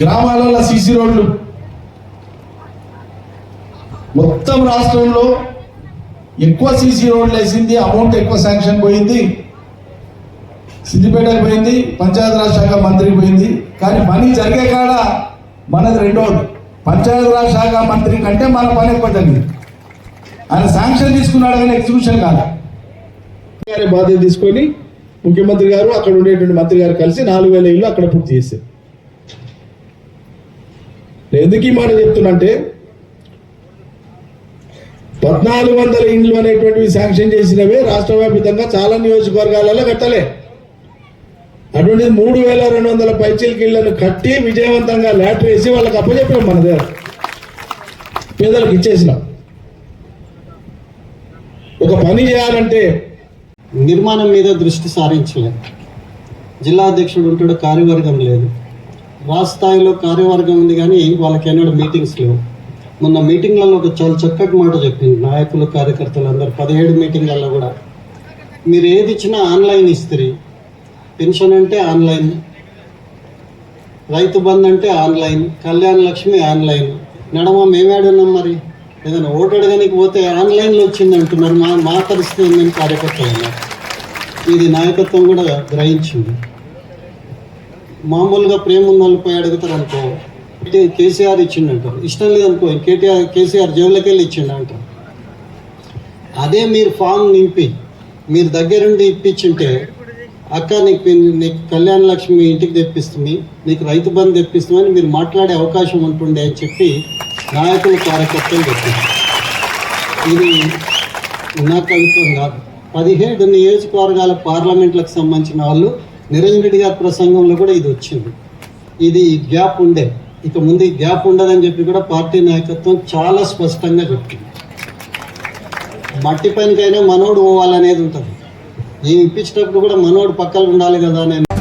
గ్రామాలలో సీసీ రోడ్లు. మొత్తం రాష్ట్రంలో ఎక్కువ సీసీ రోడ్లు వేసింది అమౌంట్ ఎక్కువ శాంక్షన్ పోయింది. సిద్దిపేటకు పోయింది పంచాయతీరాజ్ శాఖ మంత్రికి పోయింది. కానీ పని జరిగే కాడ మనది రెండోది. పంచాయతీరాజ్ శాఖ మంత్రి కంటే మన పని ఎక్కువ జరిగింది. ఆయన శాంక్షన్ తీసుకున్నాడు కానీ ఎగ్జిక్యూషన్ కాదు బాధ్యత తీసుకొని ముఖ్యమంత్రి గారు అక్కడ ఉండేటువంటి మంత్రి గారు కలిసి నాలుగు వేల ఇల్లు అక్కడ పూర్తి చేశారు. ఎందుకు ఈ మాట చెప్తున్నంటే పద్నాలుగు వందల ఇండ్లు అనేటువంటివి శాంక్షన్ చేసినవే రాష్ట్ర వ్యాప్తంగా చాలా నియోజకవర్గాలలో కట్టలే. అటువంటిది మూడు వేల రెండు వందల పైచీలకి ఇళ్ళను కట్టి విజయవంతంగా లాటరీ వేసి వాళ్ళకి అప్పచెప్పాం మన దగ్గర. పేదలకు ఇచ్చేసినాం. ఒక పని చేయాలంటే నిర్మాణం మీద దృష్టి సారించలేదు. జిల్లా అధ్యక్షుడు ఉంటాడు కార్యవర్గం లేదు. రాష్ట్ర స్థాయిలో కార్యవర్గం ఉంది కానీ వాళ్ళకి ఎన్నడూ మీటింగ్స్ లేవు. మొన్న మీటింగ్లలో ఒక చాలా చక్కటి మాట చెప్పింది. నాయకులు కార్యకర్తలు అందరు పదిహేడు మీటింగ్లలో కూడా. మీరు ఏది ఇచ్చినా ఆన్లైన్ ఇస్త్రీ. పెన్షన్ అంటే ఆన్లైన్. రైతు బంద్ అంటే ఆన్లైన్. కళ్యాణ లక్ష్మి ఆన్లైన్. నడమ మేమేడున్నాం మరి. ఏదైనా ఓటు అడగడానికి పోతే ఆన్లైన్లో వచ్చింది అంటున్నారు. మా మా పరిస్థితి ఏందని కార్యకర్తలు ఇది నాయకత్వం కూడా గ్రహించింది. మామూలుగా ప్రేమ ఉన్న వాళ్ళు పోయి అడుగుతారు అనుకో అంటే కేసీఆర్ ఇచ్చిండు అంటారు ఇష్టం లేదనుకో కేటీఆర్ కేసీఆర్ జేబులకి వెళ్ళి ఇచ్చిండు అంటారు అదే మీరు ఫామ్ నింపి మీరు దగ్గరుండి ఇప్పించుంటే అక్క నీకు నీకు కళ్యాణ లక్ష్మి ఇంటికి తెప్పిస్తుంది నీకు రైతు బంధు తెప్పిస్తుందని మీరు మాట్లాడే అవకాశం ఉంటుండే అని చెప్పి నాయకులు కార్యకర్తలు చెప్పారు. ఇది నా కవిత్వం కాదు. పదిహేడు నియోజకవర్గాల పార్లమెంట్లకు సంబంధించిన వాళ్ళు నిరంజన్ రెడ్డి గారి ప్రసంగంలో కూడా ఇది వచ్చింది. ఇది గ్యాప్ ఉండే. ఇక ముందు గ్యాప్ ఉండదని చెప్పి కూడా పార్టీ నాయకత్వం చాలా స్పష్టంగా చెప్పింది. మట్టి పైనకైనా మనోడు పోవాలనేది ఉంటుంది. ఈ ఇప్పించేటప్పుడు కూడా మనోడు పక్కన ఉండాలి కదా నేను